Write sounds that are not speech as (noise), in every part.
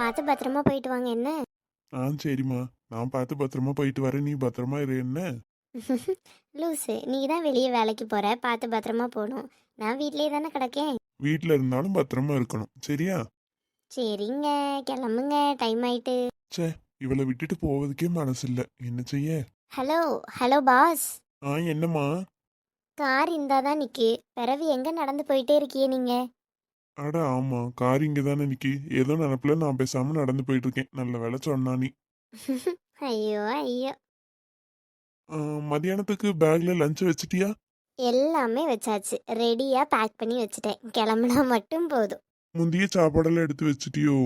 பார்த்து பத்திரமா போயிட்டு வாங்க என்ன? ஆ சரிம்மா. நான் பார்த்து பத்திரமா போயிட்டு வரேன். நீ பத்திரமா இரு என்ன? (laughs) லூசு. நீ தான் வெளியே வேலைக்கு போற. பார்த்து பத்திரமா போகணும். நான் வீட்லயே தானே கிடக்கேன்? வீட்டில் இருந்தாலும் பத்திரமா இருக்கணும். சரியா? சரிங்க. கிளம்புங்க. டைம் ஆயிட்டு. ச்சே இவளை விட்டுட்டு போவதுக்கே மனசு இல்லை என்ன செய்ய? ஹலோ ஹலோ பாஸ் ஆ என்னம்மா? கார் இந்தா தான் நிக்கு. பிறவு எங்க நடந்து போயிட்டே இருக்கியே நீங்க? அட ஆமா. கார் இங்கே தானே நிக்கி. ஏதோ நினப்புல நான் பேசாம நடந்து போயிட்டு இருக்கேன் நல்ல வேலை சொன்னா நீ. (laughs) ஐயோ ஐயோ. ஆ, மதியானத்துக்கு பேக்ல லஞ்ச் வச்சிட்டியா? எல்லாமே வச்சாச்சு. ரெடியா பேக் பண்ணி வச்சுட்டேன். கிளம்புனா மட்டும் போதும். முந்தைய சாப்பாடெல்லாம் எடுத்து வச்சிட்டியோ?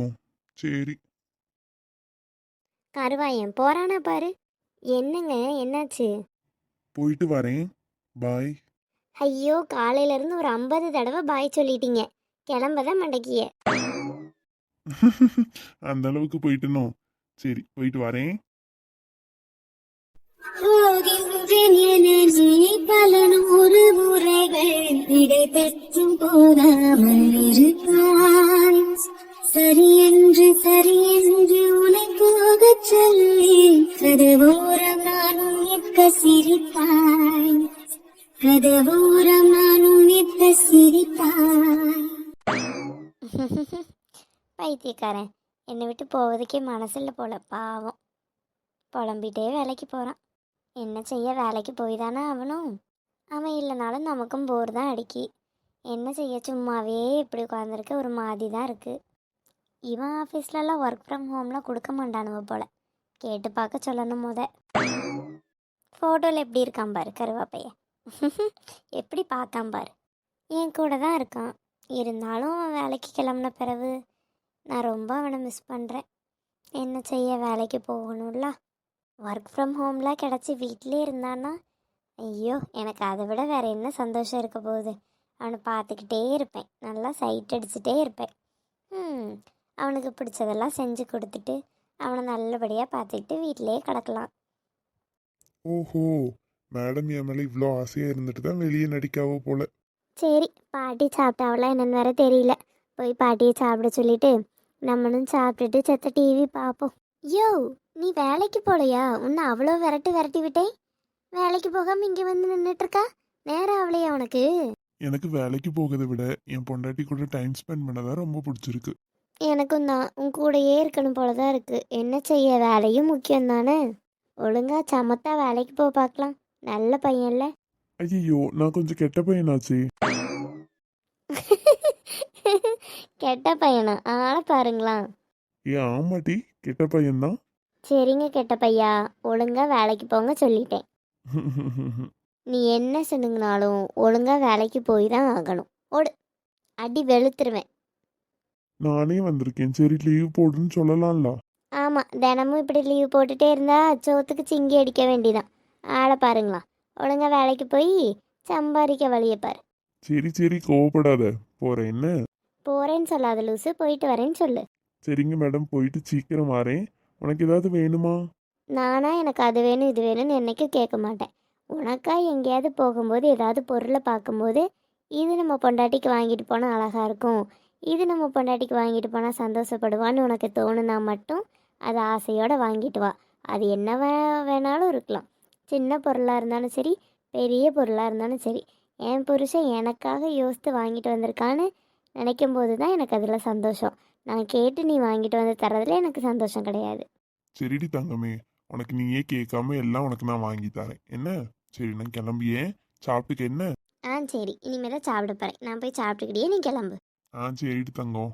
சரி. கருவாயன் போறானா பாரு. என்னங்க என்னாச்சு? போயிட்டு வரேன். பாய். ஐயோ காலையில இருந்து ஒரு ஐம்பது தடவை பாய் சொல்லிட்டீங்க. கிளம்பதான் மண்டக்கிய (laughs) அந்த அளவுக்கு போயிட்டுனோ. சரி போயிட்டு வரேன். பல நூறு முறைகள் விடை பெற்றும் போகாமல் இருப்பாய். சரி என்று சரி என்று உனை போகச் சொல்லி கதவோரம் நானும் நிற்க சிரித்தாய் கதவோரம் நானும் நிற்க சிரித்தாய் (laughs) பைத்தியக்காரன். என்னை விட்டு போவதுக்கே மனசில் போல. பாவம். புலம்பிட்டே வேலைக்கு போகிறான் என்ன செய்ய? வேலைக்கு போய் தானே அவனும் அவன் இல்லைனாலும் நமக்கும் போர் தான் அடிக்கி. என்ன செய்ய? சும்மாவே இப்படி உட்காந்துருக்க ஒரு மாதிரி தான் இருக்குது இவன் ஆஃபீஸ்லலாம் ஒர்க் ஃப்ரம் ஹோம்லாம் கொடுக்க மாட்டானுவ போல. கேட்டு பார்க்க சொல்லணும் முத. ஃபோட்டோவில் எப்படி இருக்கான் பாரு கருவாப்பைய. (laughs) எப்படி பார்க்கான் பாரு. என் கூட தான் இருக்கான். இருந்தாலும் அவன் வேலைக்கு கிளம்புன பிறகு நான் ரொம்ப அவனை மிஸ் பண்ணுறேன் என்ன செய்ய வேலைக்கு போகணும்ல? ஒர்க் ஃப்ரம் ஹோம்லாம் கிடச்சி வீட்டிலே இருந்தான்னா ஐயோ எனக்கு அதை விட வேறு என்ன சந்தோஷம் இருக்க போகுது? அவனை பார்த்துக்கிட்டே இருப்பேன். நல்லா சைட் அடிச்சுட்டே இருப்பேன். ம் அவனுக்கு பிடிச்சதெல்லாம் செஞ்சு கொடுத்துட்டு அவனை நல்லபடியாக பார்த்துக்கிட்டு வீட்டிலேயே கிடக்கலாம். ஓஹோ மேடம் என் மேலே இவ்வளோ ஆசையாக இருந்துட்டு தான் வெளியே நடிக்காவோ போல. சரி பாட்டி சாப்பிட்டாவெல்லாம் என்னன்னு வேற தெரியல. போய் பாட்டியை சாப்பிட சொல்லிட்டு நம்மளும் சாப்பிட்டுட்டு செத்த டிவி பார்ப்போம். யோ நீ வேலைக்கு போலையா? உன்னை அவ்வளோ விரட்டி விரட்டி விட்டேன். வேலைக்கு போகாம இங்கே வந்து நின்றுட்டு இருக்கா நேரம் அவளையா உனக்கு? எனக்கு வேலைக்கு போகிறத விட என் பொண்டாட்டி கூட டைம் ஸ்பெண்ட் பண்ணதான் ரொம்ப பிடிச்சிருக்கு. எனக்கும் தான். உன் கூடயே இருக்கணும் போல தான் இருக்கு. என்ன செய்ய? வேலையும் முக்கியம் தானே ஒழுங்கா சமத்தா வேலைக்கு போ பார்க்கலாம். நல்ல பையன்ல. ஐயோ நான் கொஞ்சம் கெட்ட பையனாச்சே. (laughs) கெட்ட பையனா? ஆளை பாருங்களா. ஏன் ஆமாட்டி கெட்ட பையன்தான். சரிங்க கெட்ட பையா. ஒழுங்கா வேலைக்கு போங்க சொல்லிட்டேன். (laughs) நீ என்ன சொன்னீங்கனாலும் ஒழுங்கா வேலைக்கு போய் தான் ஆகணும். ஓடு. அடி வெளுத்துருவேன். நானே வந்திருக்கேன். சரி லீவ் போடுன்னு சொல்லலாம்ல. ஆமாம் தினமும் இப்படி லீவ் போட்டுட்டே இருந்தா சோத்துக்கு சிங்கி அடிக்க வேண்டியதான் ஆளை பாருங்களா. ஒழுங்கா வேலைக்கு போய் சம்பாதிக்க வழியை பாரு. சரி சரி கோவப்படாத. போறேன் என்ன? போறேன்னு சொல்லாத லூசு. போயிட்டு வரேன்னு சொல்லு. சரிங்க மேடம். போயிட்டு சீக்கிரம் வரேன். உனக்கு ஏதாவது வேணுமா? நானா எனக்கு அது வேணும் இது வேணும்னு என்னைக்கும் கேட்க மாட்டேன். உனக்கா எங்கேயாவது போகும்போது ஏதாவது பொருளை பார்க்கும்போது இது நம்ம பொண்டாட்டிக்கு வாங்கிட்டு போனால் அழகாக இருக்கும். இது நம்ம பொண்டாட்டிக்கு வாங்கிட்டு போனால் சந்தோஷப்படுவான்னு உனக்கு தோணுனா மட்டும் அது ஆசையோடு வாங்கிட்டு வா. அது என்ன வே வேணாலும் இருக்கலாம். சின்ன பொருளாக இருந்தாலும் சரி பெரிய பொருளாக இருந்தாலும் சரி என் புருஷன் எனக்காக யோசித்து வாங்கிட்டு வந்திருக்கான்னு நினைக்கும் போது தான் எனக்கு அதில் சந்தோஷம். நான் கேட்டு நீ வாங்கிட்டு வந்து தரதுல எனக்கு சந்தோஷம் கிடையாது. சரிடி தங்கமே உனக்கு நீயே கேட்காம எல்லாம் உனக்கு நான் வாங்கி தரேன். என்ன? சரி நான் கிளம்பியேன் சாப்பிட்டுக்க என்ன? ஆ சரி. இனிமேல் சாப்பிட போகிறேன் நான் போய் சாப்பிட்டுக்கிட்டே நீ கிளம்பு. ஆ சரிடி தங்கம்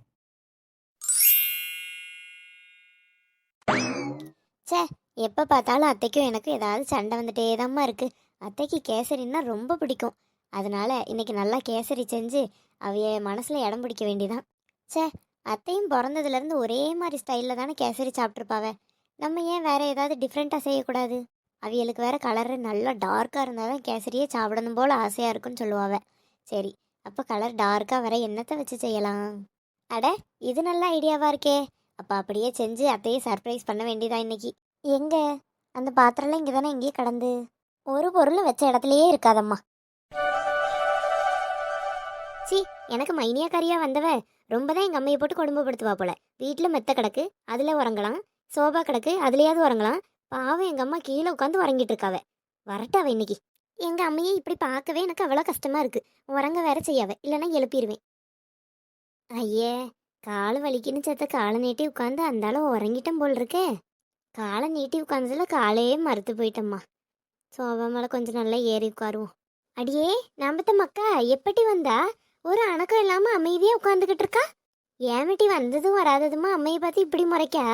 எப்போ பார்த்தாலும் அத்தைக்கும் எனக்கும் ஏதாவது சண்டை வந்துட்டே தாம்மா இருக்குது அத்தைக்கு கேசரின்னா ரொம்ப பிடிக்கும். அதனால இன்னைக்கு நல்லா கேசரி செஞ்சு அவைய மனசில் இடம் பிடிக்க வேண்டிதான். ச்சே அத்தையும் பிறந்ததுலேருந்து ஒரே மாதிரி ஸ்டைலில் தானே கேசரி சாப்பிட்ருப்பாவ நம்ம ஏன் வேறு ஏதாவது டிஃப்ரெண்ட்டாக செய்யக்கூடாது? அவியலுக்கு வேறு கலரு நல்லா டார்க்காக இருந்தால் தான் கேசரியே சாப்பிடணும் போல் ஆசையாக இருக்குன்னு சொல்லுவாவ. சரி அப்போ கலர் டார்க்காக வர என்னத்தை வச்சு செய்யலாம்? அட இது நல்ல ஐடியாவாக இருக்கே. அப்போ அப்படியே செஞ்சு அத்தையே சர்ப்ரைஸ் பண்ண வேண்டியதா இன்னைக்கு. எங்க? அந்த பாத்திரம்லாம் இங்கே தானே எங்கேயே கடந்து. ஒரு பொருளும் வச்ச இடத்துலயே இருக்காதம்மா. சி எனக்கு மைனியா கறியா வந்தவ. ரொம்ப தான் எங்கள் அம்மையை போட்டு கொடுமைப்படுத்துவா போல. வீட்டில் மெத்த கிடக்கு அதில் உறங்கலாம். சோபா கிடக்கு அதுலயாவது உறங்கலாம். பாவம் எங்கள் அம்மா கீழே உட்காந்து உறங்கிட்டு இருக்காவ. வரட்டாவ இன்னைக்கு. எங்கள் அம்மையை இப்படி பார்க்கவே எனக்கு அவ்வளோ கஷ்டமா இருக்கு. உறங்க வேற செய்யாவ. இல்லைன்னா எழுப்பிடுவேன் ஐயே கால் வலிக்குன்னு சேர்த்த காலை நீட்டி உட்காந்து அந்த அளவு உறங்கிட்டேன் போல் இருக்கே. காலை நீட்டி உட்காந்ததுல காலையே மறுத்து போயிட்டம்மா. சோபா மேலே கொஞ்சம் நல்லா ஏறி உட்காருவோம். அடியே நம்பத்த மக்கா எப்படி வந்தா? ஒரு அணக்கம் இல்லாமல் அமைதியாக உட்காந்துக்கிட்டு இருக்கா? ஏமிட்டி வந்ததும் வராததுமா? அம்மையை பார்த்து இப்படி முறைக்கா?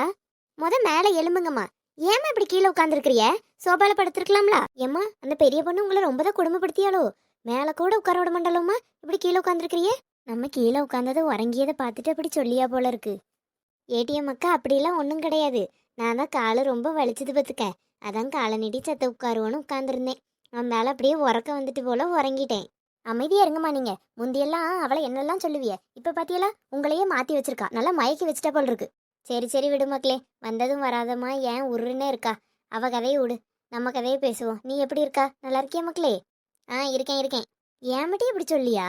முத மேலே எலும்புங்கம்மா ஏமா இப்படி கீழே உட்காந்துருக்கிறிய சோபால படுத்துருக்கலாம்ல? ஏம்மா அந்த பெரிய பொண்ணு உங்களை ரொம்ப தான் கொடுமைப்படுத்தியாலோ மேலே கூட உட்கார விட மாட்டாளோம்மா? இப்படி கீழே உட்காந்துருக்கிறிய நம்ம கீழே உட்காந்ததை உறங்கியதை பார்த்துட்டு அப்படி சொல்லியா போல இருக்கு. ஏடிஎம் அக்கா அப்படிலாம் ஒன்றும் கிடையாது. நான் தான் காலை ரொம்ப வலிச்சது பார்த்துக்க. அதான் காலை நீட்டி சத்த உட்காருவோன்னு உட்காந்துருந்தேன் அவன் மேலே அப்படியே உறக்க வந்துட்டு போல உறங்கிட்டேன். அமைதியா இருங்கம்மா நீங்க. முந்தியெல்லாம் அவளை என்னெல்லாம் சொல்லுவிய? இப்போ பாத்தியலா? உங்களையே மாத்தி வச்சிருக்கா. நல்லா மயக்கி வச்சுட்டா போல் இருக்கு. சரி சரி விடு மக்களே. வந்ததும் வராதம்மா. ஏன் உருன்னே இருக்கா? அவ கதையை விடு. நம்ம கதையை பேசுவோம். நீ எப்படி இருக்கா? நல்லா இருக்கியா மக்களே? ஆ இருக்கேன் இருக்கேன். ஏன் மட்டும் இப்படி சொல்லியா?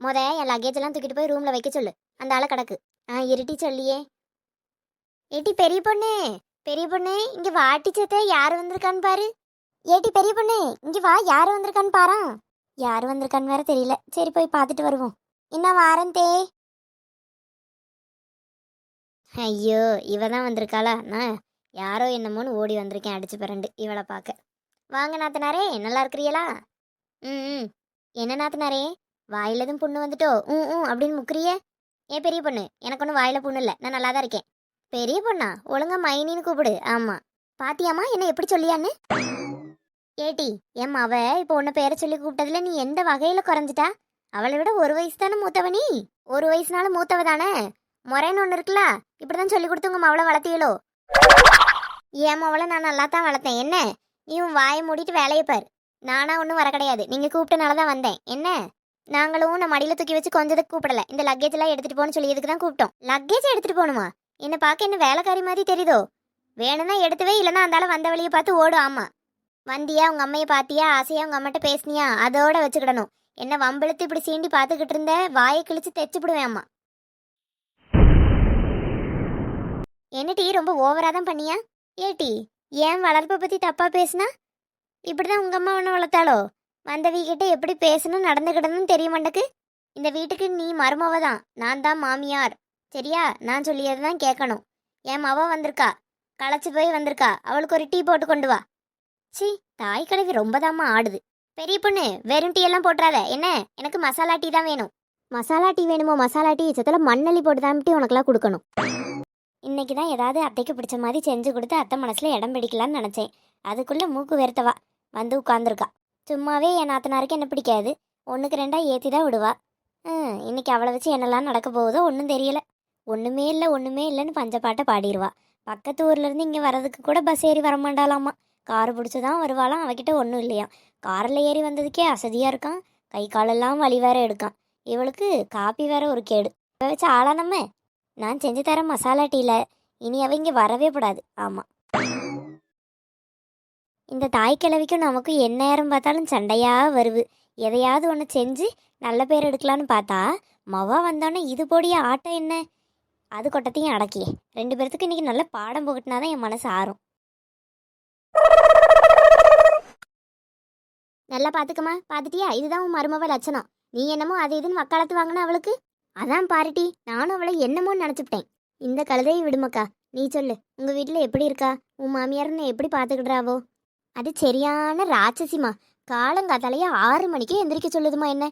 முத என் லக்கேஜ் எல்லாம் தூக்கிட்டு போய் ரூம்ல வைக்க சொல்லு. அந்த ஆளை கிடக்கு. ஆ இருட்டி சொல்லியே. ஏட்டி பெரிய பொண்ணு பெரிய பொண்ணு இங்க வாட்டி சத்த யார் வந்திருக்கான்னு பாரு. ஏட்டி பெரிய பொண்ணு இங்க வா யார் வந்திருக்கான்னு பாரா. யார் வந்திருக்கான்னு வேற தெரியல. சரி போய் பார்த்துட்டு வருவோம். என்ன வாரந்தே ஐயோ இவ தான் வந்திருக்காளா? நான் யாரோ என்னமோன்னு ஓடி வந்திருக்கேன் அடிச்சு பிறண்டு இவளை பார்க்க. வாங்க நாத்தனாரே நல்லா இருக்கிறீங்களா? ம் ம். என்ன நாத்தனாரே வாயில எதுவும் புண்ணு வந்துட்டோ? ம் ம் அப்படின்னு முக்கிறிய. ஏன் பெரிய பொண்ணு எனக்கு ஒன்றும் வாயில புண்ணு இல்லை. நான் நல்லா தான் இருக்கேன். பெரிய பொண்ணா? ஒழுங்கா மைனின்னு கூப்பிடு. ஆமா. பாத்தியாமா என்ன எப்படி சொல்லியான்னு? ஏட்டி ஏம்மா அவ இப்போ உன்னை பேரை சொல்லி கூப்பிட்டதுல நீ எந்த வகையில குறைஞ்சிட்டா? அவளை விட ஒரு வயசு தானே மூத்தவ நீ? ஒரு வயசுனால மூத்தவ தானே? முறைன்னு ஒன்று இருக்குல்ல? இப்படிதான் சொல்லி கொடுத்து உங்க மவளை வளர்த்தியலோ? ஏன் மவளை நான் நல்லா தான் வளர்த்தேன். என்ன? நீ உன் வாயை மூடிட்டு வேலையை பார். நானா ஒன்றும் வர கிடையாது. நீங்கள் கூப்பிட்டனால தான் வந்தேன். என்ன? நாங்களும் உன்னை மடியில் தூக்கி வச்சு கொஞ்சத்துக்கு கூப்பிடல. இந்த லக்கேஜ் எல்லாம் எடுத்துட்டு சொல்லி இதுக்கு தான் கூப்பிட்டோம். லக்கேஜ் எடுத்துட்டு போகணுமா? என்னை பார்க்க என்ன வேலைக்காரி மாதிரி தெரியுதோ? வேணும்னா எடுத்துவே இல்லைன்னா அந்தாலும் வந்த வழியை பார்த்து ஓடும் ஆமா. வந்தியா உங்க அம்மையை பாத்தியா ஆசையா உங்க அம்மாட்ட பேசுனியா? அதோட வச்சுக்கிடணும். என்ன வம்பிழுத்து இப்படி சீண்டி பார்த்துக்கிட்டு இருந்த? வாயை கிழிச்சு தைச்சுப்பிடுவேன் அம்மா. என்ன டீ ரொம்ப ஓவரா தான் பண்ணியா? ஏட்டி ஏன் வளர்ப்பை பற்றி தப்பாக பேசுனா? இப்படி தான் உங்கள் அம்மா ஒன்று வளர்த்தாளோ? வீக்கிட்ட எப்படி பேசணும் நடந்துக்கிடணும்னு தெரிய மாட்டேக்கு இந்த வீட்டுக்கு நீ மருமவ தான். நான் தான் மாமியார். சரியா? நான் சொல்லியது தான் கேட்கணும் என் மவ வந்திருக்கா. களைச்சி போய் வந்திருக்கா. அவளுக்கு ஒரு டீ போட்டு கொண்டு வா. சி தாய் கழுவி ரொம்ப தாமா ஆடுது. பெரிய பொண்ணு வெறும் டீ எல்லாம் போட்டுறாத. என்ன? எனக்கு மசாலா டீ தான் வேணும். மசாலா டீ வேணுமோ? மசாலா டீ சத்துல மண்ணள்ளி போட்டு தான் டீ உனக்கெல்லாம் கொடுக்கணும். இன்னைக்கு தான் ஏதாவது அத்தைக்கு பிடிச்ச மாதிரி செஞ்சு கொடுத்து அத்தை மனசில் இடம் பிடிக்கலான்னு நினச்சேன். அதுக்குள்ளே மூக்கு வெறுத்தவா. வந்து உட்காந்துருக்கா சும்மாவே என் நாத்தனாருக்கு என்ன பிடிக்காது. ஒன்றுக்கு ரெண்டாக ஏற்றி தான் விடுவா இன்னைக்கு அவளை வச்சு என்னெல்லாம் நடக்க போகுதோ ஒன்றும் தெரியலை. ஒன்றுமே இல்லை ஒன்றுமே இல்லைன்னு பஞ்சப்பாட்டை பாடிடுவா பக்கத்து ஊர்லேருந்து இங்கே வரதுக்கு கூட பஸ் ஏறி வரமாட்டாளாமா கார் பிடிச்சி தான் வருவாளாம் அவகிட்ட ஒன்றும் இல்லையா காரில் ஏறி வந்ததுக்கே அசதியாக இருக்கான். கை காலெல்லாம் வலி வேற எடுக்கான். இவளுக்கு காப்பி வேற ஒரு கேடு. இவ வச்சு ஆளா நம்ம? நான் செஞ்சு தரேன் மசாலா டீல இனி அவ இங்கே வரவே கூடாது. ஆமாம் இந்த தாய் கிழவிக்கும் நமக்கும் எந்நேரம் பார்த்தாலும் சண்டையாக வருது. எதையாவது ஒன்று செஞ்சு நல்ல பேர் எடுக்கலான்னு பார்த்தா மவா வந்தோடனே இது போடிய ஆட்டம் என்ன? அது கொட்டத்தையும் அடக்கியே. ரெண்டு பேர்த்துக்கு இன்னைக்கு நல்ல பாடம் புகட்டினாதான் என் மனசு ஆறும். நல்லா பார்த்துக்கம்மா பார்த்துட்டியா இதுதான் உன் மருமவ லட்சணம். நீ என்னமோ அது இதுன்னு வக்காலத்து வாங்கின அவளுக்கு? அதான் பாரிட்டி நானும் அவளை என்னமோ நினச்சிப்பிட்டேன். இந்த கழுதையை விடுமக்கா. நீ சொல்லு. உங்கள் வீட்டில் எப்படி இருக்கா? உன் மாமியார்னு எப்படி பார்த்துக்கிடுறாவோ அது சரியான ராட்சசிமா காலங்காத்தாலேயே ஆறு மணிக்கே எந்திரிக்க சொல்லுதுமா என்ன?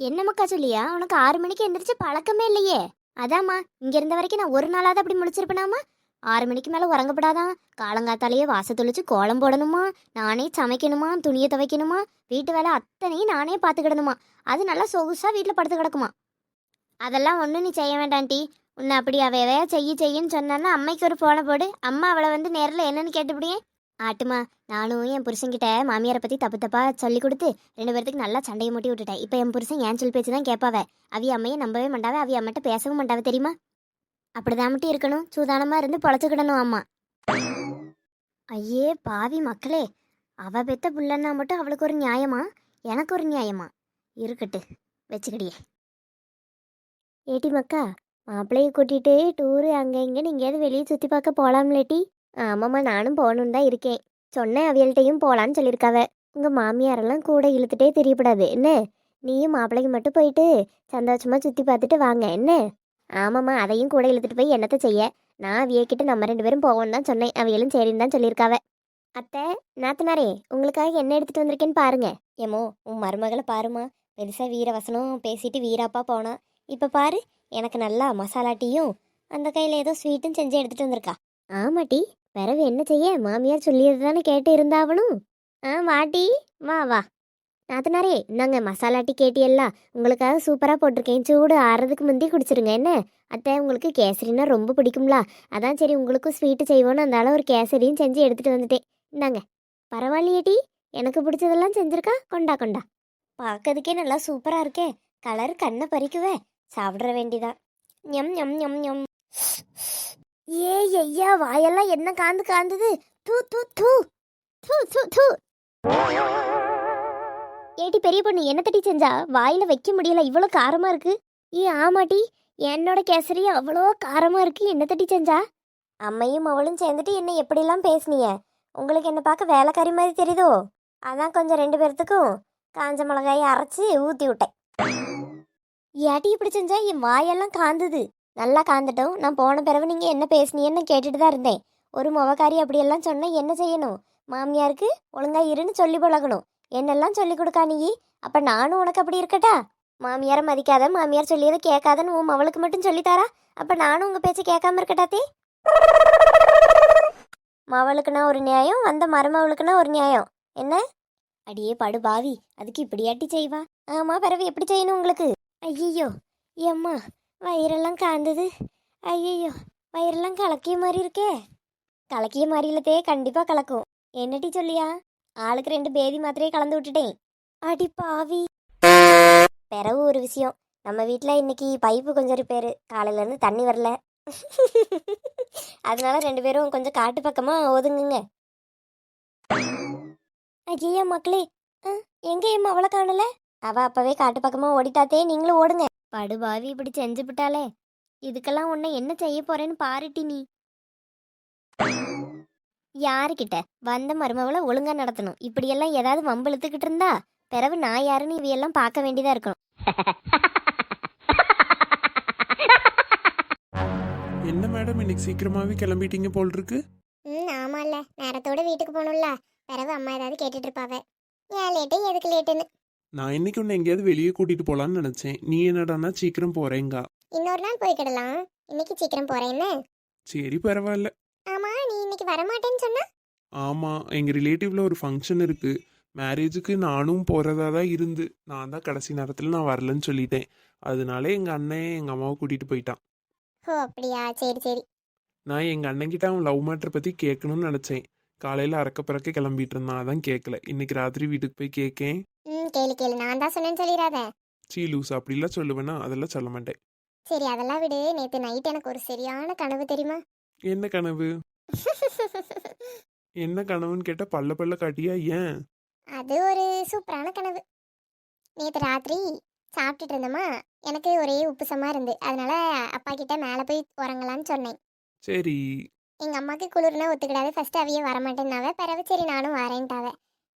என்னமக்கா சொல்லியா? உனக்கு ஆறு மணிக்கு எந்திரிச்சு பழக்கமே இல்லையே. அதாம்மா இங்கே இருந்த வரைக்கும் நான் ஒரு நாளாவது அப்படி முழிச்சிருப்பேனாமா ஆறு மணிக்கு மேலே உறங்கப்படாதான். காலங்காத்தாலேயே வாச தொளிச்சு கோலம் போடணுமா? நானே சமைக்கணுமா? துணியை துவைக்கணுமா? வீட்டு வேலை அத்தனையும் நானே பார்த்துக்கிடணுமா? அது நல்லா சொகுசாக வீட்டில் படுத்து கிடக்குமா? அதெல்லாம் ஒன்றும் நீ செய்ய வேண்டாண்டி உன்னை அப்படி அவ எதையா செய்ய செய்யுன்னு சொன்னான்னா அம்மைக்கு ஒரு ஃபோனை போடு. அம்மா அவளை வந்து நேரில் என்னன்னு கேட்டுப்படியே. ஆட்டுமா நானும் என் புருஷன்கிட்ட மாமியாரை பற்றி தப்பு தப்பா சொல்லி கொடுத்து ரெண்டு பேர்த்துக்கு நல்லா சண்டையை மூட்டி விட்டுட்டேன். இப்போ என் புருஷன் ஏன் சொல் பேச்சு தான் கேட்பாவே? அவி அம்மையை நம்பவே மாட்டாவே? அவி அம்மட்ட பேசவும் மாட்டாவே தெரியுமா? அப்படிதான் மட்டும் இருக்கணும். சூதானமாக இருந்து பொழைச்சிக்கிடணும் அம்மா. ஐயே பாவி மக்களே. அவ பெத்த புள்ளன்னா மட்டும் அவளுக்கு ஒரு நியாயமா? எனக்கு ஒரு நியாயமா? இருக்கட்டு. வச்சுக்கிடியே. ஏட்டி மக்கா மாப்பிள்ளையை கூட்டிட்டு டூரு அங்கே இங்கேன்னு எங்கேயாவது வெளியே சுற்றி பார்க்க போகலாம்லேட்டி ஆமாம்மா நானும் போகணுன்னு தான் இருக்கேன். சொன்னேன் அவியல்கிட்டையும் போகலான்னு சொல்லியிருக்காவ. உங்கள் மாமியாரெல்லாம் கூட இழுத்துட்டே தெரியப்படாது. என்ன? நீயும் மாப்பிள்ளைக்கு மட்டும் போயிட்டு சந்தோஷமாக சுற்றி பார்த்துட்டு வாங்க. என்ன? ஆமாம்மா அதையும் கூட இழுத்துட்டு போய் என்னத்தை செய்ய? நான் அவியக்கிட்ட நம்ம ரெண்டு பேரும் போவோம்னு தான் சொன்னேன். அவியலும் சரின்னு தான் சொல்லியிருக்காவ. அத்தை நாத்தனாரே உங்களுக்காக என்ன எடுத்துகிட்டு வந்திருக்கேன்னு பாருங்க. ஏமோ உன் மருமகளை பாருமா பெருசாக வீரவசனம் பேசிட்டு வீராப்பா போனா. இப்போ பாரு எனக்கு நல்லா மசாலா டீயும் அந்த கையில் ஏதோ ஸ்வீட்டும் செஞ்சு எடுத்துகிட்டு வந்திருக்கா. ஆமாட்டி பிறகு என்ன செய்ய? மாமியார் சொல்லியது தானே கேட்டு இருந்தாவணும். ஆ வாட்டி வா வா. நாத்தனாரே இந்தாங்க மசாலா டீ கேட்டியெல்லாம் உங்களுக்காக சூப்பராக போட்டிருக்கேன். சூடு ஆறதுக்கு முந்தி குடிச்சிருங்க. என்ன? அத்தை உங்களுக்கு கேசரினா ரொம்ப பிடிக்கும்ல. அதான் சரி உங்களுக்கும் ஸ்வீட்டு செய்வோன்னு அதனால ஒரு கேசரியும் செஞ்சு எடுத்துட்டு வந்துட்டேன். இந்தாங்க. பரவாயில்லையேடி எனக்கு பிடிச்சதெல்லாம் செஞ்சிருக்கா? கொண்டா கொண்டா. பார்க்கறதுக்கே நல்லா சூப்பராக இருக்கே. கலர் கண்ணை பறிக்குவே. சாப்பிட வேண்டிதான். ஞம் ஞம் ஞம் ஞம். ஏ ஐயா வாயெல்லாம் என்ன காந்து காந்தது? தூ தூ தூ. தூ தூ தூ. ஏடி பெரிய பொண்ணு என்ன தட்டி செஞ்சா? வாயில வைக்க முடியல இவ்வளோ காரமா இருக்கு. ஏ ஆமாட்டி என்னோட கேசரி அவ்வளோ காரமா இருக்கு என்ன தட்டி செஞ்சா? அம்மையும் அவளும் சேர்ந்துட்டு என்ன எப்படிலாம் பேசுனீங்க? உங்களுக்கு என்ன பார்க்க வேலைக்காரி மாதிரி தெரியுதோ? அதான் கொஞ்சம் ரெண்டு பேர்த்துக்கும் காஞ்ச மிளகாயை அரைச்சி ஊற்றி விட்டேன் ஏட்டி இப்படி செஞ்சா என் வாயெல்லாம் காந்தது. நல்லா காந்துட்டோம் நான் போன பிறகு நீங்கள் என்ன பேசுனீங்கன்னு கேட்டுட்டு தான் இருந்தேன். ஒரு முகக்காரி அப்படியெல்லாம் சொன்னால் என்ன செய்யணும்? மாமியாருக்கு ஒழுங்காக இருன்னு சொல்லி பழகணும். என்னெல்லாம் சொல்லி கொடுக்கா நீ? அப்போ நானும் உனக்கு அப்படி இருக்கட்டா? மாமியாரை மதிக்காத மாமியார் சொல்லியதை கேட்காதன்னு உன் அவளுக்கு மட்டும் சொல்லித்தாரா? அப்போ நானும் உங்கள் பேச்சை கேட்காம இருக்கட்டாத்தே மவளுக்குனா ஒரு நியாயம் வந்த மருமவளுக்குனா ஒரு நியாயம். என்ன? அடியே படு பாவி. அதுக்கு இப்படியாட்டி செய்வா? ஆமா பிறவு எப்படி செய்யணும் உங்களுக்கு? ஐயோ ஏம்மா? வயிறெல்லாம் காந்தது ஐயோ வயிறெல்லாம் கலக்கிய மாதிரி இருக்கே. கலக்கிய மாதிரி இல்லத்தே கண்டிப்பாக கலக்கும். என்னடி சொல்லியா? ஆளுக்கு ரெண்டு பேதி மாத்திரையே கலந்து விட்டுட்டேன். அடி பாவி. பிறகு ஒரு விஷயம். நம்ம வீட்டில் இன்னைக்கு பைப்பு கொஞ்சம் ரிப்பேரு காலையிலேருந்து தண்ணி வரல. அதனால ரெண்டு பேரும் கொஞ்சம் காட்டு பக்கமாக ஒதுங்குங்க. ஐயா மக்களே. ஆ, எங்க எம்மா அவளை காணல. அவள் அப்போவே காட்டு பக்கமாக ஓடிட்டாத்தே நீங்களும் ஓடுங்க. படுபாவி இப்படி செஞ்சு விட்டாளே இதுக்கெல்லாம் உன்னை என்ன செய்ய போறேன்னு பாருட்டி நீ. யாருக்கிட்ட? வந்த மருமவளை ஒழுங்கா நடத்தணும். இப்படியெல்லாம் ஏதாவது வம்பிழுத்துக்கிட்டு இருந்தா பிறகு நான் யாருன்னு இவையெல்லாம் பார்க்க வேண்டியதா இருக்கணும். என்ன மேடம் இன்னைக்கு சீக்கிரமாவே கிளம்பிட்டீங்க போல் இருக்கு ம் ஆமால்ல. நேரத்தோட வீட்டுக்கு போகணும்ல. பிறகு அம்மா ஏதாவது கேட்டுட்டு இருப்பாவ. ஏன் லேட்டு? எதுக்கு லேட்டுன்னு? நான் இன்னைக்கு உன்னை எங்கேயாவது வெளியே கூட்டிட்டு போலான்னு நினைச்சேன். நீ என்னடான்னா சீக்கிரம் போறேங்கா இன்னொரு நாள் போய்க்கிடலாம் இன்னைக்கு சீக்கிரம் போறேன்னு சரி பரவாயில்ல. ஆமா நீ இன்னைக்கு வரமாட்டேன்னு சொன்னா? ஆமா எங்க ரிலேட்டிவ்ல ஒரு ஃபங்க்ஷன் இருக்கு. மேரேஜுக்கு நானும் போறதா தான் இருந்து. நான் தான் கடைசி நேரத்துல நான் வரலன்னு சொல்லிட்டேன். அதனால எங்க அண்ணன் எங்க அம்மாவை கூட்டிட்டு போயிட்டான். ஓ அப்படியா? சரி சரி. நான் எங்க அண்ணன்கிட்ட அவன் லவ் மேட்டர் பத்தி கேட்கணும்னு நினைச்சேன். காலையில அறக்க பறக்க கிளம்பிட்டு இருந்தான். அதான் கேட்கல இன்னைக்கு ராத்திரி வீட்டுக்கு போய் கேட்கேன் ம் கேளு கேளு. நான் தான் சொன்னேன்னு சொல்லிடாத. சீ லூஸ் அப்படிலாம் சொல்லுவேனா அதெல்லாம் சொல்ல மாட்டேன். சரி அதெல்லாம் விடு. நேத்து நைட் எனக்கு ஒரு சரியான கனவு தெரியுமா? என்ன கனவு? (laughs) என்ன கனவுன்னு கேட்டா பல்ல பல்ல காட்டியா ஏன்? அது ஒரு சூப்பரான கனவு. நேற்று ராத்திரி சாப்பிட்டுட்டு இருந்தோமா? எனக்கு ஒரே உப்புசமா இருந்து. அதனால அப்பா கிட்ட மேலே போய் உறங்கலான்னு சொன்னேன். சரி. எங்கள் அம்மாவுக்கு குளிர்னா ஒத்துக்கிடாது. ஃபர்ஸ்ட் அவையே வரமாட்டேன்னாவ. பிறகு சரி நானும் வரேன்ட்டாவ.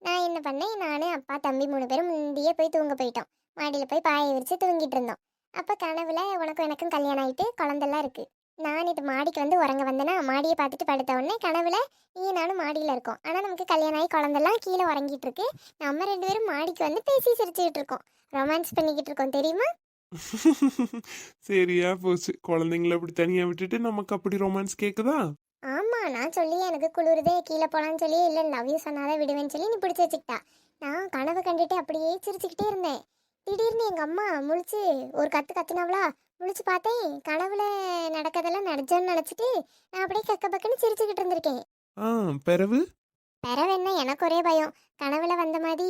நான் என்ன பண்ணேன்? நான் அப்பா தம்பி மூணு பேரும் முந்தியே போய் தூங்க போயிட்டோம். மாடியில் போய் பாயை விரித்து தூங்கிட்டு இருந்தோம். அப்போ கனவுல உனக்கும் எனக்கும் கல்யாணம் ஆகிட்டு குழந்தெல்லாம் இருக்கு. நான் இது மாடிக்கு வந்து உறங்க வந்தேன்னா மாடியை பார்த்துட்டு படுத்த உடனே கனவுல நீ நானும் மாடியில் இருக்கோம். ஆனால் நமக்கு கல்யாணம் ஆகி குழந்தெல்லாம் கீழே உறங்கிட்டு இருக்கு. நம்ம ரெண்டு பேரும் மாடிக்கு வந்து பேசி சிரிச்சுக்கிட்டு இருக்கோம். ரொமான்ஸ் பண்ணிக்கிட்டு இருக்கோம் தெரியுமா? (laughs) சரியா போச்சு. குழந்தைங்கள அப்படி தனியா விட்டுட்டு நமக்கு அப்படி ரொமான்ஸ் கேக்குதா? ஆமா நான் சொல்லி எனக்கு குளிருதே கீழே போலான்னு சொல்லி இல்லை லவ் யூ சொன்னாதான் விடுவேன்னு சொல்லி நீ பிடிச்சி வச்சுக்கிட்டா. நான் கனவு கண்டுட்டு அப்படியே சிரிச்சுக்கிட்டே இருந்தேன். திடீர்னு எங்க அம்மா முழிச்சு ஒரு கத்து கத்துனாவளா? முழிச்சு பார்த்தேன் கனவுல நடக்கதெல்லாம் நடச்சோன்னு நினச்சிட்டு நான் அப்படியே கக்க பக்கன்னு சிரிச்சுக்கிட்டு இருந்திருக்கேன். ஆ பிறவு? பிறவு என்ன? எனக்கு ஒரே பயம். கனவுல வந்த மாதிரி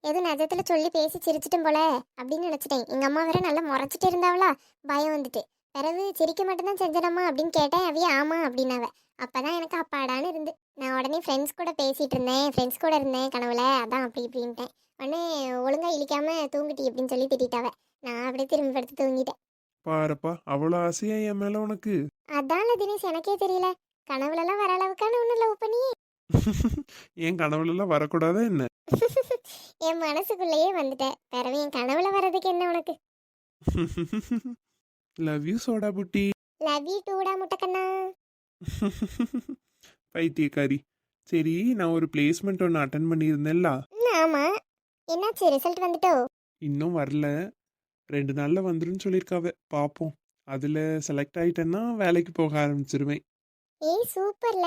எதுவும் நிஜத்துல சொல்லி பேசி சிரிச்சிட்டும் போல அப்படின்னு நினச்சிட்டேன். எங்க அம்மா வேற நல்லா முறைச்சிட்டு இருந்தாவளா? பயம் வந்துட்டு. பிறகு சிரிக்க மட்டும்தான் செஞ்சனம்மா அப்படின்னு கேட்டேன். அவைய ஆமா அப்படின்னாவ. அப்பதான் எனக்கு அப்பாடான்னு இருந்து. நான் உடனே ஃப்ரெண்ட்ஸ் கூட பேசிட்டு இருந்தேன். ஃப்ரெண்ட்ஸ் கூட இருந்தேன் கனவுல. அதான் அப்படி இப்படின்ட்டேன். உடனே ஒழுங்கா இழிக்காம தூங்கிட்டி அப்படின்னு சொல்லி திட்டாவ நான் அப்படியே திரும்பி படுத்து தூங்கிட்டேன். பாருப்பா அவ்வளோ ஆசையா என் மேல உனக்கு? அதான்ல தினேஷ் எனக்கே தெரியல. கனவுலலாம் வர அளவுக்கான ஒன்றும் லவ் பண்ணி (laughs) என் கனவுல எல்லாம் வரக்கூடாதா என்ன? (laughs) என் மனசுக்குள்ளேயே வந்துட்டேன் பிறவு என் கனவுல வர்றதுக்கு என்ன உனக்கு? (laughs) லவ் யூ சோடா புட்டி. லவ் யூ டூடா முட்டைக்கண்ணா. (laughs) பைத்தியக்காரி. சரி நான் ஒரு பிளேஸ்மெண்ட் ஒன்று அட்டன் பண்ணியிருந்தேன்ல. ஆமா. என்னாச்சு? ரிசல்ட் வந்துட்டோ? இன்னும் வரல. ரெண்டு நாளில் வந்துருன்னு சொல்லியிருக்காவ. பார்ப்போம் அதில் செலக்ட் ஆயிட்டேன்னா வேலைக்கு போக ஆரம்பிச்சிருவேன். ஏய் சூப்பர்ல.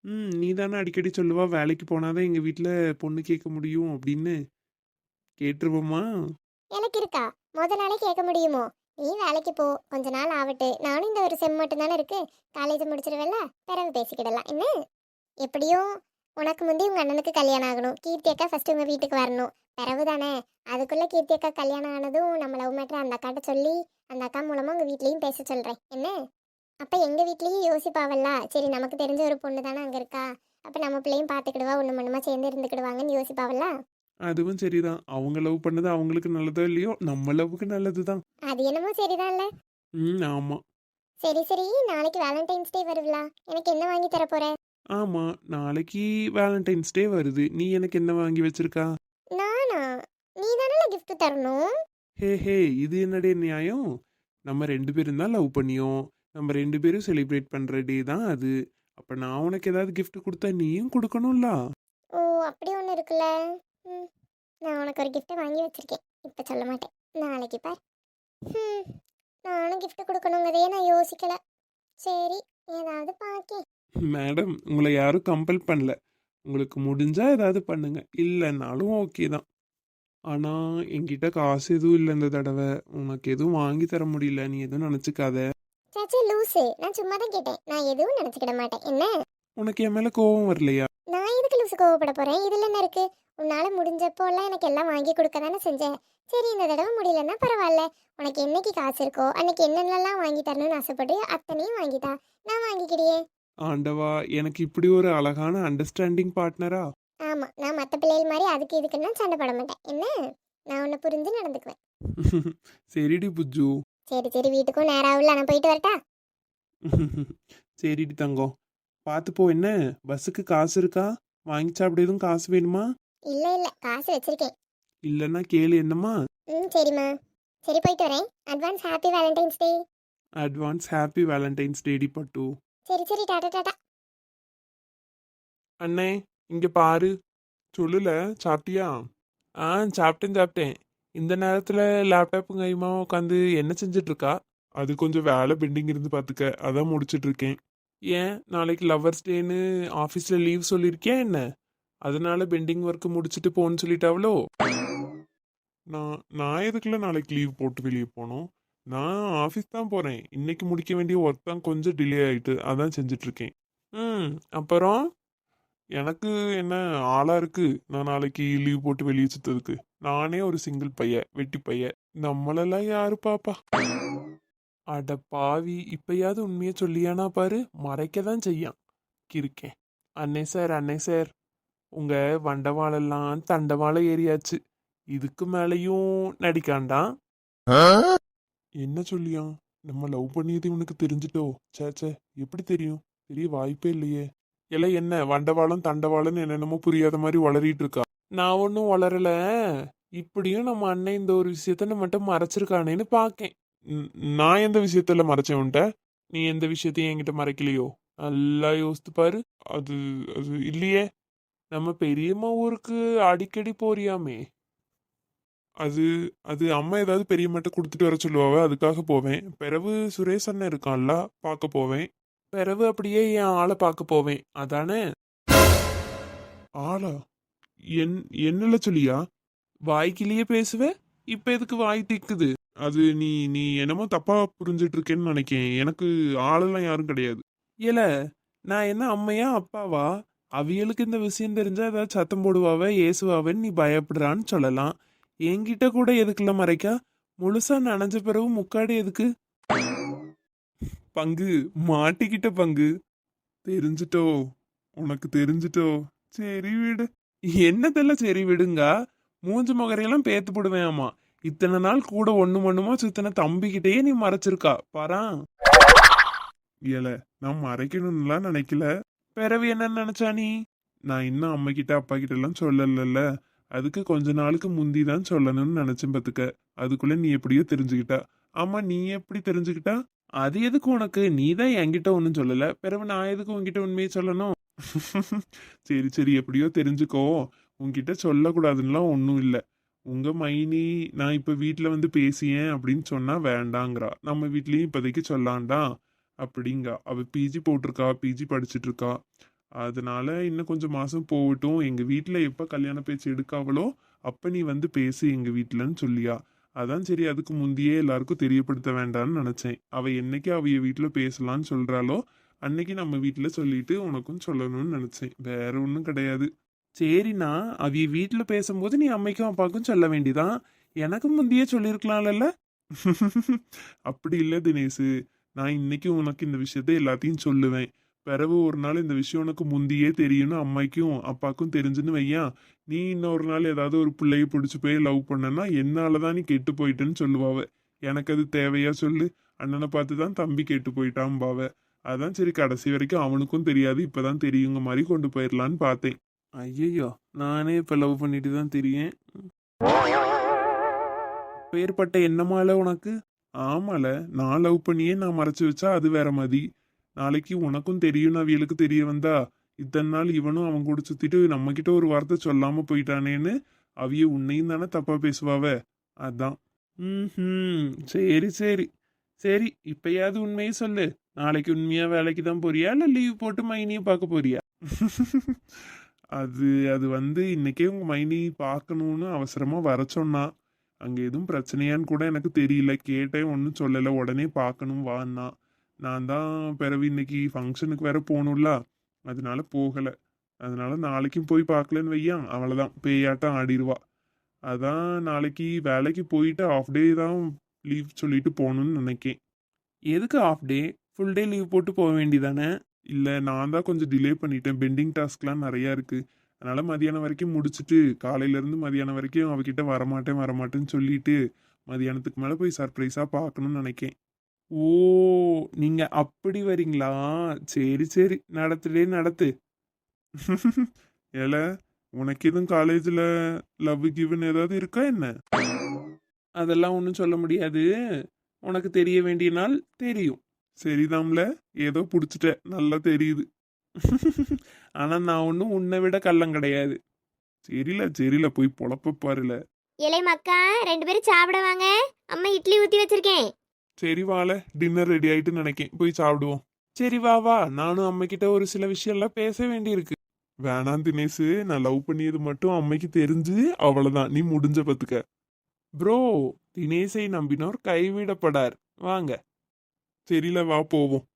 ம் நீ தானே அடிக்கடி சொல்லுவா வேலைக்கு போனாதான் எங்கள் வீட்டில் பொண்ணு கேட்க முடியும் அப்படின்னு. கேட்டுருவோமா? எனக்கு இருக்கா? முத நாளே கேட்க முடியுமோ? நீ வேலைக்கு போ. கொஞ்ச நாள் ஆகட்டு. நானும் இந்த ஒரு செம் மட்டும் தானே இருக்கு காலேஜ் முடிச்சிருவேல பிறகு பேசிக்கிடலாம். என்ன? எப்படியும் உனக்கு முந்தி உங்க அண்ணனுக்கு கல்யாணம் ஆகணும். கீர்த்தி அக்கா ஃபர்ஸ்ட் உங்க வீட்டுக்கு வரணும். பிறகு தானே அதுக்குள்ள கீர்த்தி அக்கா கல்யாணம் ஆனதும் நம்ம லவ் மேட்டர் அந்த அக்காட்ட சொல்லி அந்த அக்கா மூலமா உங்க வீட்லயும் பேச சொல்றேன். என்ன? அப்ப எங்க வீட்லயும் யோசிப்பாவல்ல? சரி நமக்கு தெரிஞ்ச ஒரு பொண்ணு தானே அங்க இருக்கா? அப்ப நம்ம பிள்ளையும் பாத்துக்கிடுவா ஒண்ணு மண்ணுமா சேர்ந்து இருந்துக்கிடுவாங்கன்னு யோசிப்பாவல்ல? அதுவும் சரிதான். அவங்க லவ் பண்ணது அவங்களுக்கு நல்லதோ இல்லையோ நம்ம லவ்வுக்கு நல்லது தான் அது என்னமோ சரிதான்ல. ம் ஆமாம் சரி சரி. நாளைக்கு வேலண்டைன்ஸ் டே வருவிலா? எனக்கு என்ன வாங்கி தர போற? ஆமாம் நாளைக்கு வேலண்டைன்ஸ் டே வருது. நீ எனக்கு என்ன வாங்கி வச்சிருக்கா? நானா? நீ தானே gift தரணும். ஹே ஹே. இது என்னடே நியாயம்? நம்ம ரெண்டு பேரும் தான் லவ் பண்ணியோம். நம்ம ரெண்டு பேரும் செலிப்ரேட் பண்ணுற டே தான் அது. அப்போ நான் உனக்கு ஏதாவது gift கொடுத்தா நீயும் கொடுக்கணும்ல? ஓ அப்படி ஒன்று இருக்குல்ல. நான் உனக்கு ஒரு gift வாங்கி வச்சிருக்கேன். இப்போ சொல்ல மாட்டேன். நாளைக்கு பார். ம் நானும் gift கொடுக்கணுங்கிறதையே நான் யோசிக்கல. சரி ஏதாவது பாக்கேன். மேடம் உங்களை யாரும் கம்பல் பண்ணல. உங்களுக்கு முடிஞ்சா ஏதாவது பண்ணுங்க. இல்லைன்னாலும் ஓகே தான். ஆனால் என்கிட்ட காசு எதுவும் இல்லை இந்த தடவை. உனக்கு எதுவும் வாங்கி தர முடியல. நீ எதுவும் நினச்சிக்காத. சாச்சி லூசு. நான் சும்மா தான் கேட்டேன். நான் எதுவும் நினச்சிக்கிட மாட்டேன். என்ன? உனக்கு என் மேலே கோவம் வரலையா? நான் எதுக்கு லூசு கோவப்பட போறேன்? இதுல என்ன இருக்கு? உன்னால முடிஞ்சப்போல்லாம் எனக்கு எல்லாம் வாங்கி கொடுக்க தானே செஞ்சேன். சரி இந்த தடவை முடியலன்னா பரவாயில்ல. உனக்கு என்னைக்கு காசு இருக்கோ அன்னைக்கு என்னென்னலாம் வாங்கி தரணும்னு ஆசைப்படுறியோ அத்தனையும் வாங்கித்தா. நான் வாங்கிக்கிடியே ஆண்டவா எனக்கு இப்படி ஒரு அழகான அண்டர்ஸ்டாண்டிங் பார்ட்னரா ஆமா நான் மற்ற பிள்ளைகள் மாதிரி அதுக்கு இதுக்குன்னா சண்டை போட மாட்டேன். என்ன? நான் உன்னை புரிஞ்சு நடந்துக்குவேன். (laughs) சரிடி புஜ்ஜு. சரி சரி வீட்டுக்கும் நேரம் ஆகல நான் போயிட்டு வரட்டா? (laughs) சரிடி தங்கம். பார்த்து போ என்ன? பஸ்ஸுக்கு காசு இருக்கா? வாங்கி சாப்பிட எதுவும் காசு வேணுமா? இல்ல இல்ல. காசு வச்சிருக்கேன். இல்லைன்னா கேளு என்னம்மா? ம் சரிம்மா. சரி போயிட்டு வரேன். Advance happy Valentine's Day advance happy Valentine's daddy பட்டு. சரி சரி. டாடா டாடா. அண்ணே இங்க பாரு. சொல்லுல சாப்பிட்டியா? ஆ சாப்பிட்டேன் சாப்பிட்டேன். இந்த நேரத்துல லேப்டாப்பும் கைமா உட்காந்து என்ன செஞ்சுட்டு இருக்கா அது கொஞ்சம் வேலை பெண்டிங் இருந்து பார்த்துக்க அதான் முடிச்சிட்டு இருக்கேன் ஏன்? நாளைக்கு லவ்வர்ஸ் டேன்னு ஆஃபீஸில் லீவ் சொல்லியிருக்கேன் என்ன? அதனால பெண்டிங் ஒர்க் முடிச்சுட்டு போன்னு சொல்லிட்டாவளோ? நான் நான் எதுக்குள்ள நாளைக்கு லீவ் போட்டு வெளியே போகணும் நான் ஆஃபீஸ் தான் போகிறேன் இன்னைக்கு முடிக்க வேண்டிய ஒர்க் தான் கொஞ்சம் டிலே ஆயிட்டு அதான் செஞ்சுட்டு இருக்கேன் ம் அப்புறம்? எனக்கு என்ன ஆளா இருக்கு? நான் நாளைக்கு லீவ் போட்டு வெளியே சுத்ததுக்கு நானே ஒரு சிங்கிள் பைய வெட்டி பைய நம்மளெல்லாம் யாரு பாப்பா? அட பாவி இப்பயாவது உண்மையை சொல்லியானா பாரு? மறைக்க தான் செய்யான். கிருக்கேன் அண்ணே சார் அண்ணே சார். உங்க வண்டவாளெல்லாம் தண்டவாளம் ஏறியாச்சு. இதுக்கு மேலேயும் நடிக்காண்டாம் என்ன சொல்லியா? நம்ம லவ் பண்ணியது இவனுக்கு தெரிஞ்சிட்டோ? சே ச்சே எப்படி தெரியும்? தெரிய வாய்ப்பே இல்லையே. இல்லை என்ன வண்டவாளம் தண்டவாளம்னு என்னென்னமோ புரியாத மாதிரி வளரிட்டு இருக்கா? நான் ஒன்றும் வளரல. இப்படியும் நம்ம அண்ணன் இந்த ஒரு விஷயத்த நம்மகிட்ட மறைச்சிருக்கானேன்னு பார்க்கேன் நான் எந்த விஷயத்துல மறைச்சேன் உன்ட்ட நீ எந்த விஷயத்தையும் என்கிட்ட மறைக்கலையோ? நல்லா யோசித்து பாரு. அது அது இல்லையே. நம்ம பெரியம்மா ஊருக்கு அடிக்கடி போறியாமே. அது அது அம்மா ஏதாவது பெரியம்மாட்ட கொடுத்துட்டு வர சொல்லுவாவ அதுக்காக போவேன். பிறகு சுரேஷ் அண்ணன் இருக்கான்ல பார்க்க போவேன். பிறகு அப்படியே என் ஆளை பார்க்க போவேன். அதானே? ஆளா? என் என்னல சொல்லியா? வாய்க்கிலேயே பேசுவ? இப்ப எதுக்கு வாய் திக்குது? அது நீ நீ என்னமோ தப்பா புரிஞ்சிட்டு இருக்கேன்னு நினைக்கேன். எனக்கு ஆளெல்லாம் யாரும் கிடையாது. ஏல நான் என்ன அம்மையா அப்பாவா? அவியலுக்கு இந்த விஷயம் தெரிஞ்சா ஏதாவது சத்தம் போடுவாவ ஏசுவாவன்னு நீ பயப்படுறான்னு சொல்லலாம். என்கிட்ட கூட எதுக்குள்ள மறைக்கா? முழுசா நனைஞ்ச பிறகு முக்காடு எதுக்கு? பங்கு. மாட்டிக்கிட்ட பங்கு. தெரிஞ்சிட்டோ? உனக்கு தெரிஞ்சிட்டோ? சரி விடு. என்னதெல்லாம் சரி விடுங்க? மூஞ்சு முகரையெல்லாம் பேத்து போடுவேன் ஆமா. இத்தனை நாள் கூட ஒண்ணு மண்ணுமா சுத்தின தம்பிக்கிட்டேயே நீ மறைச்சிருக்கா. பாரா ஏல நான் மறைக்கணும்லாம் நினைக்கல. பிறவு என்ன நினைச்சா நீ? நான் இன்னும் அம்மா கிட்ட அப்பா கிட்ட எல்லாம் சொல்லல அதுக்கு கொஞ்ச நாளுக்கு முந்தி தான் சொல்லணும்னு நினைச்சேன் பத்துக்க. அதுக்குள்ள நீ எப்படியோ தெரிஞ்சுக்கிட்டா. ஆமா நீ எப்படி தெரிஞ்சுக்கிட்டா? அது எதுக்கு உனக்கு? நீ தான் என்கிட்ட ஒன்றும் சொல்லல. பிறவு நான் எதுக்கு உன்கிட்ட உண்மையை சொல்லணும்? (laughs) சரி சரி எப்படியோ தெரிஞ்சுக்கோ. உன்கிட்ட சொல்லக்கூடாதுன்னுலாம் ஒன்றும் இல்லை. உங்கள் மைனி நான் இப்போ வீட்டில் வந்து பேசியேன் அப்படின்னு சொன்னால் வேண்டாங்கிறா. நம்ம வீட்லேயும் இப்போதைக்கு சொல்லாண்டா அப்படிங்க. அவ பிஜி போட்டிருக்கா பிஜி படிச்சுட்டு இருக்கா அதனால இன்னும் கொஞ்சம் மாதம் போகட்டும். எங்கள் வீட்டில் எப்போ கல்யாண பேச்சு எடுக்காவளோ அப்போ நீ வந்து பேசு எங்கள் வீட்டிலன்னு சொல்லியா. அதான் சரி அதுக்கு முந்தையே எல்லாருக்கும் தெரியப்படுத்த வேண்டாம்னு நினச்சேன். அவள் என்னைக்கு அவைய வீட்டில் பேசலான்னு சொல்கிறாளோ அன்னைக்கு நம்ம வீட்டில் சொல்லிட்டு உனக்கும் சொல்லணும்னு நினச்சேன். வேற ஒன்றும் கிடையாது. சரிண்ணா அவிய வீட்டில் பேசும்போது நீ அம்மைக்கும் அப்பாவுக்கும் சொல்ல வேண்டிதான். எனக்கு முந்தையே சொல்லியிருக்கலாம்ல (laughs) அப்படி இல்லை தினேஷு நான் இன்னைக்கு உனக்கு இந்த விஷயத்த எல்லாத்தையும் சொல்லுவேன். பிறகு ஒரு நாள் இந்த விஷயம் உனக்கு முந்தியே தெரியும்னு அம்மைக்கும் அப்பாவுக்கும் தெரிஞ்சுன்னு வையா. நீ இன்னொரு நாள் ஏதாவது ஒரு பிள்ளைய பிடிச்சி போய் லவ் பண்ணனா என்னால தான் நீ கெட்டு போயிட்டேன்னு சொல்லுவாவ. எனக்கு அது தேவையா சொல்லு. அண்ணனை பார்த்து தான் தம்பி கெட்டு போயிட்டான் பாவ அதான் சரி கடைசி வரைக்கும் அவனுக்கும் தெரியாது. இப்போதான் தெரியுங்க மாதிரி கொண்டு போயிடலான்னு பார்த்தேன். ஐயோ நானே இப்போ லவ் பண்ணிட்டு தான் தெரியும் பேர்பட்ட என்னமால உனக்கு? ஆமால நான் லவ் பண்ணியே நான் மறைச்சு வச்சா அது வேற மாதிரி நாளைக்கு உனக்கும் தெரியும் அவியலுக்கு தெரிய வந்தா. இத்தனை நாள் இவனும் அவன் கூட சுத்திட்டு நம்ம கிட்ட ஒரு வார்த்தை சொல்லாம போயிட்டானேன்னு அவிய உன்னையும் தானே தப்பா பேசுவாவ? அதான். ம் சரி சரி. சரி இப்பயாவது உண்மையை சொல்லு. நாளைக்கு உண்மையா வேலைக்கு தான் போறியா? இல்ல லீவ் போட்டு மைனியும் பார்க்க போறியா? (laughs) அது அது வந்து இன்னைக்கே உங்க மைனி பார்க்கணும்னு அவசரமா வர சொன்னான் அங்க எதுவும் பிரச்சனையான்னு கூட எனக்கு தெரியல. கேட்டேன் ஒன்றும் சொல்லலை. உடனே பார்க்கணும் வான்னா. நான் தான் பிறகு இன்னைக்கு ஃபங்க்ஷனுக்கு வேற போகணும்ல. அதனால போகலை. அதனால நாளைக்கும் போய் பார்க்கலன்னு வையான். அவ்வளோதான் பேயாட்டம் ஆடிடுவா அதான் நாளைக்கு வேலைக்கு போயிட்டு ஆஃப் டே தான் லீவ் சொல்லிட்டு போகணும்னு நினைக்கேன். எதுக்கு half day full day leave போட்டு போக வேண்டியதானே? இல்லை நான் தான் கொஞ்சம் டிலே பண்ணிட்டேன். பெண்டிங் டாஸ்க்லாம் நிறையா இருக்குது அதனால் மதியானம் வரைக்கும் முடிச்சுட்டு காலையிலேருந்து மதியானம் வரைக்கும் அவகிட்ட வரமாட்டேன் வரமாட்டேன்னு சொல்லிட்டு மதியானத்துக்கு மேலே போய் சர்ப்ரைஸாக பார்க்கணும்னு நினைக்கேன். ஓ நீங்கள் அப்படி வரீங்களா? சரி சரி. நடத்துலே நடத்து. ஏல உனக்கு எதுவும் காலேஜில் லவ் கிவன் ஏதாவது இருக்கா என்ன? அதெல்லாம் ஒன்றும் சொல்ல முடியாது. உனக்கு தெரிய வேண்டிய நாள் தெரியும். சரிதாம்ல. ஏதோ பிடிச்சிட்ட நல்லா தெரியுது. ஆனா நான் ஒன்றும் உன்னை விட கள்ளம் கிடையாது. சரில சரில போய் பொழப்ப பாருல. இலை மக்கா ரெண்டு பேரும் சாப்பிட வாங்க. அம்மா இட்லி ஊற்றி வச்சிருக்கேன். சரி வாழ டின்னர் ரெடி ஆயிட்டு நினைக்கேன். போய் சாப்பிடுவோம். சரி வா வா. நானும் அம்மைக்கிட்ட ஒரு சில விஷயம்லாம் பேச வேண்டியிருக்கு. வேணாம் தினேஷ் நான் லவ் பண்ணியது மட்டும் அம்மைக்கு தெரிஞ்சு அவ்வளவுதான். நீ முடிஞ்ச பத்துக்க. ப்ரோ தினேஷை நம்பினோர் கைவிடப்படார். வாங்க. சரில வா போவோம்.